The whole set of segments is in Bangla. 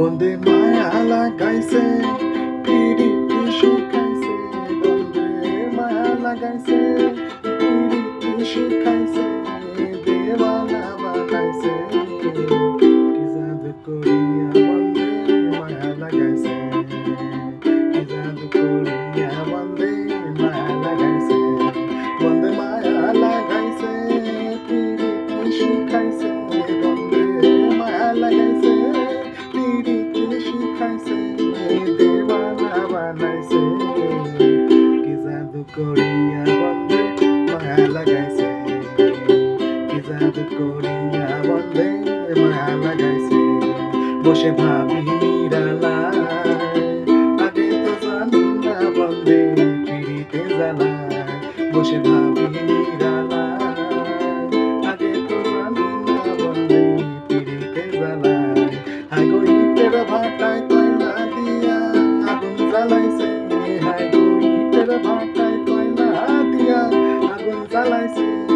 বন্দে মায়া লাগাইছে পিরিতি শিখাইছে বন্দে মায়া লাগাইছে পিরিতি শিখাইছে দেওয়ানা বানাইছে। কি জাদু করিয়া বন্দে মায়া লাগাইছে, কি জাদু করিয়া বন্দে মায়া লাগাইছে, বন্দে মায়া লাগাইছে পিরিতি শিখাইছে বানাইছে কি জাদু করিয়া বন্দে মায়া লাগাইছে কি জাদু করিয়া বন্দে মায়া লাগাইছে বসে ভাবি নিরালায় আগে তো জানি না বন্দে পিড়িতে জ্বালায় বসে ভাবি নিরালায় হাগো ইটের ভাটায় কয়লা দিয়া আগুন জ্বালাইছে।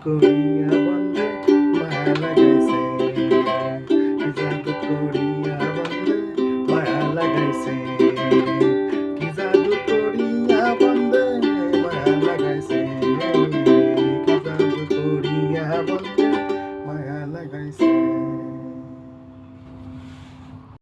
জাদু করিয়া বন্দে মায়া লাগাইছে কি জাদু করিয়া বন্দে মায়া লাগাইছে